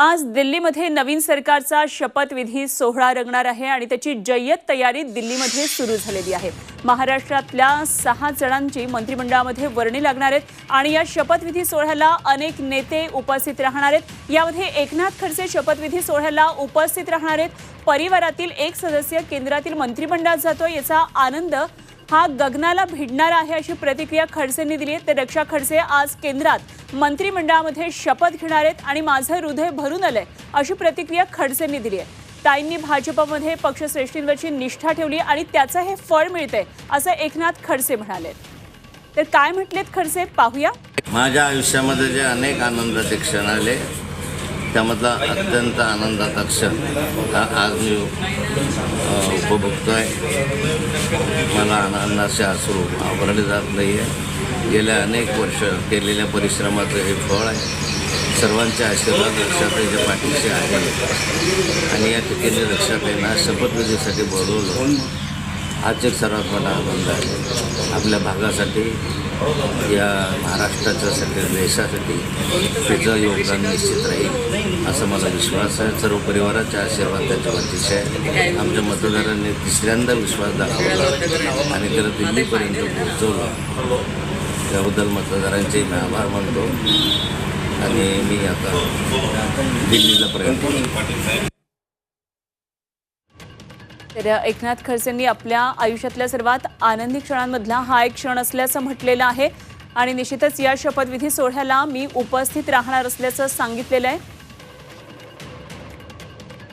आज दिल्लीमध्ये नवीन सरकारचा शपथविधी सोहळा रंगणार आहे आणि त्याची जय्यत तयारी दिल्लीमध्ये सुरू झालेली आहे. महाराष्ट्रातल्या सहा जणांची मंत्रिमंडळामध्ये वर्णी लागणार आहेत आणि या शपथविधी सोहळ्याला अनेक नेते उपस्थित राहणार आहेत. यामध्ये एकनाथ खडसे शपथविधी सोहळ्याला उपस्थित राहणार आहेत. परिवारातील एक सदस्य केंद्रातील मंत्रिमंडळात जातोय याचा आनंद हा गगनाला भिडणारा आहे अशी प्रतिक्रिया खडसेंनी दिली आहे. तर रक्षा खडसे आज केंद्रात मंत्रिमंडळामध्ये शपथ घेणार आहेत आणि माझं हृदय भरून आलंय अशी प्रतिक्रिया खडसेंनी दिली आहे. ताईंनी भाजपमध्ये पक्षश्रेष्ठींवरची निष्ठा ठेवली आणि त्याचं हे फळ मिळतंय असं एकनाथ खडसे म्हणाले. तर काय म्हटलेत खडसे? पाहूया. माझ्या आयुष्यामध्ये जे अनेक आनंदाचे क्षण आले त्यामधला अत्यंत आनंदाचा क्षण हा आज मी उपभोगतो आहे मला आनंदाचे आसरू आवरले जात नाही आहे गेल्या अनेक वर्ष केलेल्या परिश्रमाचं हे फळ आहे. सर्वांचे आशीर्वाद रक्षाताईच्या पाठीशी आहे. आणि या ठिकाणी रक्षाताईंना शपथविधीसाठी बोलवलं. आजचे सर्वात मोठा आनंद आहे. आपल्या भागासाठी या महाराष्ट्राच्या सगळ्या देशासाठी त्याचं योगदान निश्चित राहील असा मला विश्वास आहे. सर्व परिवाराच्या आशीर्वाद त्याच्या पाठीशी आहे आमच्या मतदारांनी तिसऱ्यांदा विश्वास दाखवला आणि त्याला दिल्लीपर्यंत पोहोचवलं. त्याबद्दल मतदारांचे मी आभार मानतो आणि मी आता दिल्लीला प्रयत्न तर एकनाथ खडसेंनी आपल्या आयुष्यातल्या सर्वात आनंदी क्षणांमधला हा एक क्षण असल्याचं म्हटलेलं आहे. आणि निश्चितच या शपथविधी सोहळ्याला मी उपस्थित राहणार असल्याचं सांगितलेलं आहे.